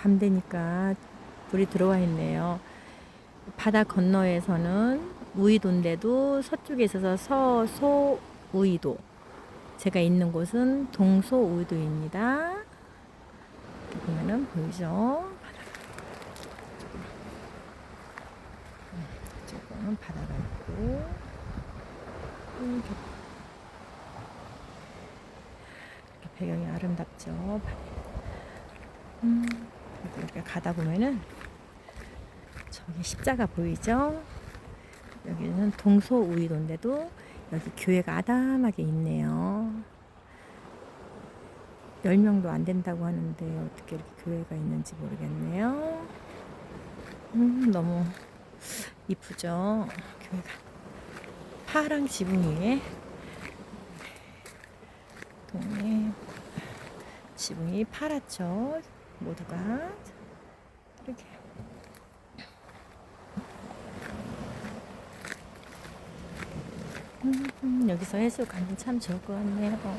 밤 되니까 불이 들어와 있네요. 바다 건너에서는 우이도인데도 서쪽에 있어서 서소 우이도. 제가 있는 곳은 동소 우이도입니다. 보면은 보이죠? 바다가. 이쪽은 바다가 있고 이렇게 배경이 아름답죠. 음, 이렇게 가다 보면은 저기 십자가 보이죠? 여기는 동서우이도인데도 여기 교회가 아담하게 있네요. 10명도 안 된다고 하는데 어떻게 이렇게 교회가 있는지 모르겠네요. 음, 너무 이쁘죠? 교회가. 파랑 지붕 위에 동네 지붕이 파랗죠. 모두가 이렇게 음, 여기서 해수 가면 참 좋을 것 같네요. 뭐